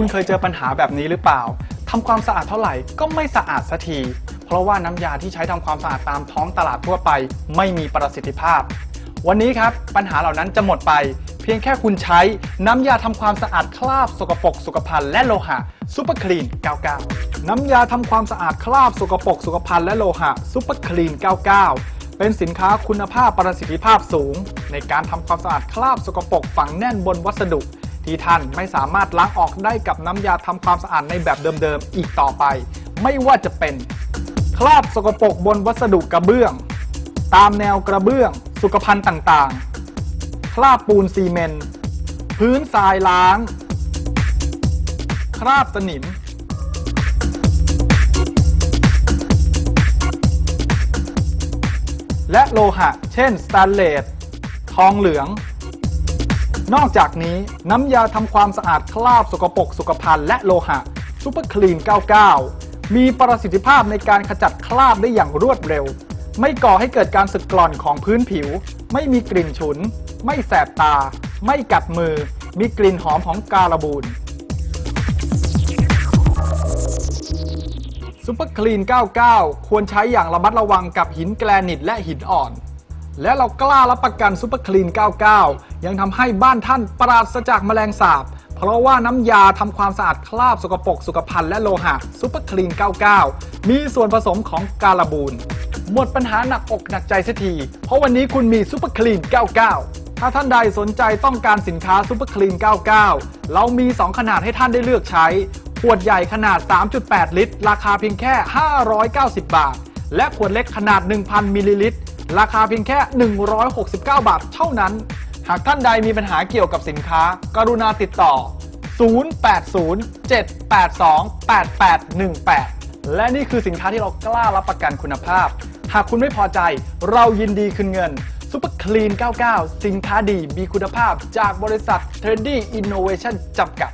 คุณเคยเจอปัญหาแบบนี้หรือเปล่าทำความสะอาดเท่าไหร่ก็ไม่สะอาดสักที เพราะว่าน้ำยาที่ใช้ทำความสะอาดตามท้องตลาดทั่วไป ไม่มีประสิทธิภาพ วันนี้ครับปัญหาเหล่านั้นจะหมดไป เพียงแค่คุณใช้น้ำยาทำความสะอาดคราบสกปรกสุขภัณฑ์และโลหะซูเปอร์คลีน 99 น้ำยาทำความสะอาดคราบสกปรกสุขภัณฑ์และโลหะซูเปอร์คลีน 99เป็นสินค้าคุณภาพประสิทธิภาพสูง ในการทำความสะอาดคราบสกปรกฝังแน่นบนวัสดุ ที่ท่านไม่สามารถล้างออกได้กับน้ำยาทำความสะอาดในแบบเดิมๆอีกต่อไป ไม่ว่าจะเป็น คราบสกปรกบนวัสดุกระเบื้อง ตามแนวกระเบื้อง สุขภัณฑ์ต่างๆ คราบปูนซีเมนต์พื้นทรายล้าง คราบสนิมและโลหะ เช่น สแตนเลส ทองเหลือง นอกจากนี้น้ำยาทำความสะอาดคราบสกปรกสุขภัณฑ์และโลหะซูเปอร์คลีน 99 มีประสิทธิภาพในการขจัดคราบได้อย่างรวดเร็ว ไม่ก่อให้เกิดการสึกกร่อนของพื้นผิว ไม่มีกลิ่นฉุน ไม่แสบตา ไม่กัดมือ มีกลิ่นหอมของการบูนซูเปอร์คลีน 99 ควรใช้อย่างระมัดระวังกับหินแกรนิตและหินอ่อน และเรากล้ารับประกันซูเปอร์คลีน 99 ยังทำให้บ้านท่านปราศจากแมลงสาบ เพราะว่าน้ำยาทำความสะอาดคราบสกปรกสุขภัณฑ์และโลหะซูเปอร์คลีน 99 มีส่วนผสมของการบูนหมดปัญหาหนักอกหนักใจเสียที เพราะวันนี้คุณมีซูเปอร์คลีน 99 ถ้าท่านใดสนใจต้องการสินค้าซูเปอร์คลีน 99 เรามี 2 ขนาดให้ท่านได้เลือกใช้ ขวดใหญ่ขนาด 3.8 ลิตร ราคาเพียงแค่ 590 บาท และขวดเล็กขนาด 1,000 มิลลิลิตร ราคาเพียงแค่ 169 บาทเท่านั้น หากท่านใดมีปัญหาเกี่ยวกับสินค้า กรุณาติดต่อ 0807828818 และนี่คือสินค้าที่เรากล้ารับประกันคุณภาพ หากคุณไม่พอใจเรายินดีคืนเงินซุปเปอร์คลีน 99 สินค้าดีมีคุณภาพจากบริษัท Trendy Innovation จำกัด